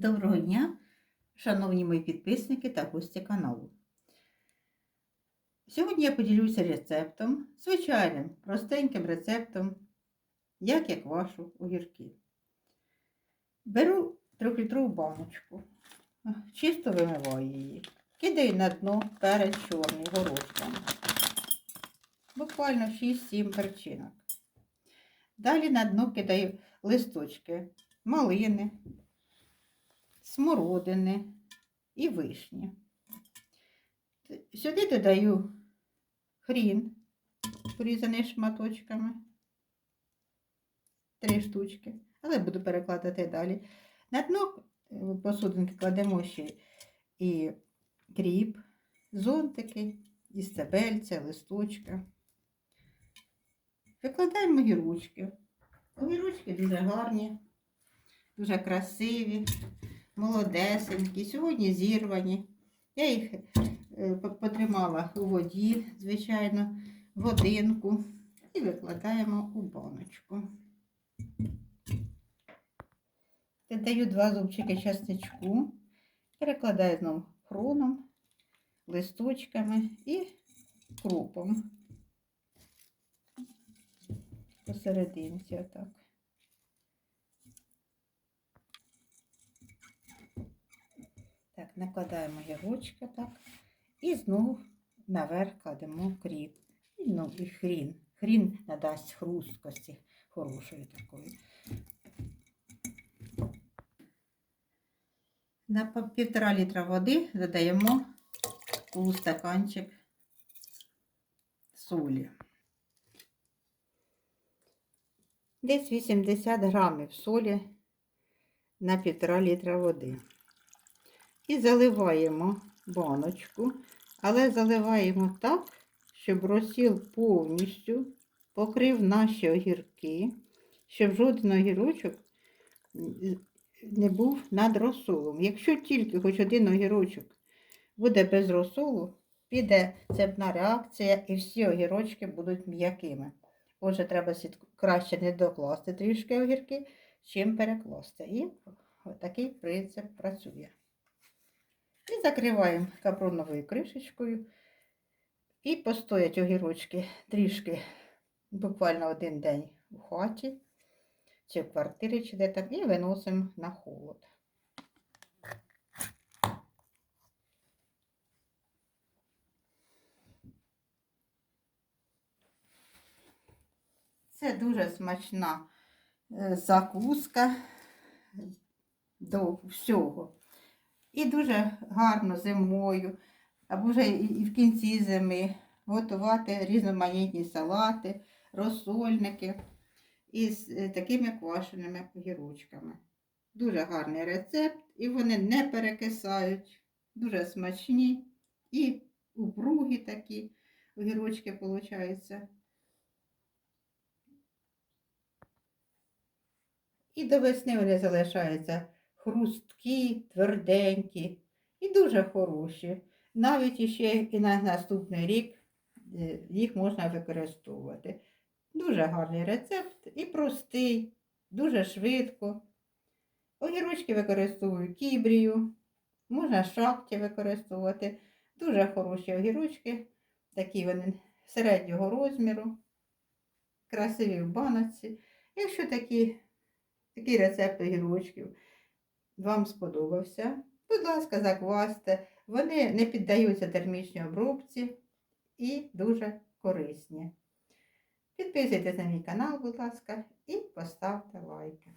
Доброго дня, шановні мої підписники та гості каналу. Сьогодні я поділюся рецептом, звичайним, простеньким рецептом, як я квашу огірки. Беру 3-літрову баночку, чисто вимиваю її, кидаю на дно перець чорний горошком. Буквально 6-7 перчинок. Далі на дно кидаю листочки малини, смородини і вишні. Сюди додаю хрін, порізаний шматочками, три штучки, але буду перекладати далі. На дно е, посудинки кладемо ще і кріп, зонтики, і стебельця, листочка. Викладаємо огірочки. Огірочки дуже гарні, дуже красиві молодесенькі, сьогодні зірвані. Я їх е, потримала у воді, звичайно, годинку і викладаємо у баночку. Додаю два зубчики часничку, перекладаю знову хроном, листочками і крупом посерединці отак. Так, накладаємо гірочки так. І знову наверх кладемо кріп. І, ну, і хрін. Хрін надасть хрусткості хорошої такої. На півтора літра води додаємо полустаканчик солі. Десь 80 грамів солі на півтора літра води. І заливаємо баночку, але заливаємо так, щоб розсіл повністю покрив наші огірки, щоб жоден огірочок не був над розсолом. Якщо тільки хоч один огірочок буде без розсолу, піде цепна реакція і всі огірочки будуть м'якими. Отже, треба краще не докласти трішки огірки, чим перекласти. І такий принцип працює. І закриваємо капроновою кришечкою. І постоять огірочки трішки, буквально один день у хаті, чи в квартирі, чи де там, і виносимо на холод. Це дуже смачна е, закуска до всього. І дуже гарно зимою, або вже і в кінці зими готувати різноманітні салати, розсольники із е, такими квашеними огірочками. Дуже гарний рецепт, і вони не перекисають, дуже смачні і упругі такі огірочки получаються. І до весни вони залишаються хрусткі, тверденькі і дуже хороші. Навіть іще і на наступний рік е, їх можна використовувати. Дуже гарний рецепт і простий, дуже швидко. Огірочки використовую кібрію, можна шахті використовувати. Дуже хороші огірочки, такі вони середнього розміру, красиві в баночці. Якщо такі, такий рецепт огірочків вам сподобався, будь ласка, заквасьте. Вони не піддаються термічній обробці і дуже корисні. Підписуйтесь на мій канал, будь ласка, і поставте лайки.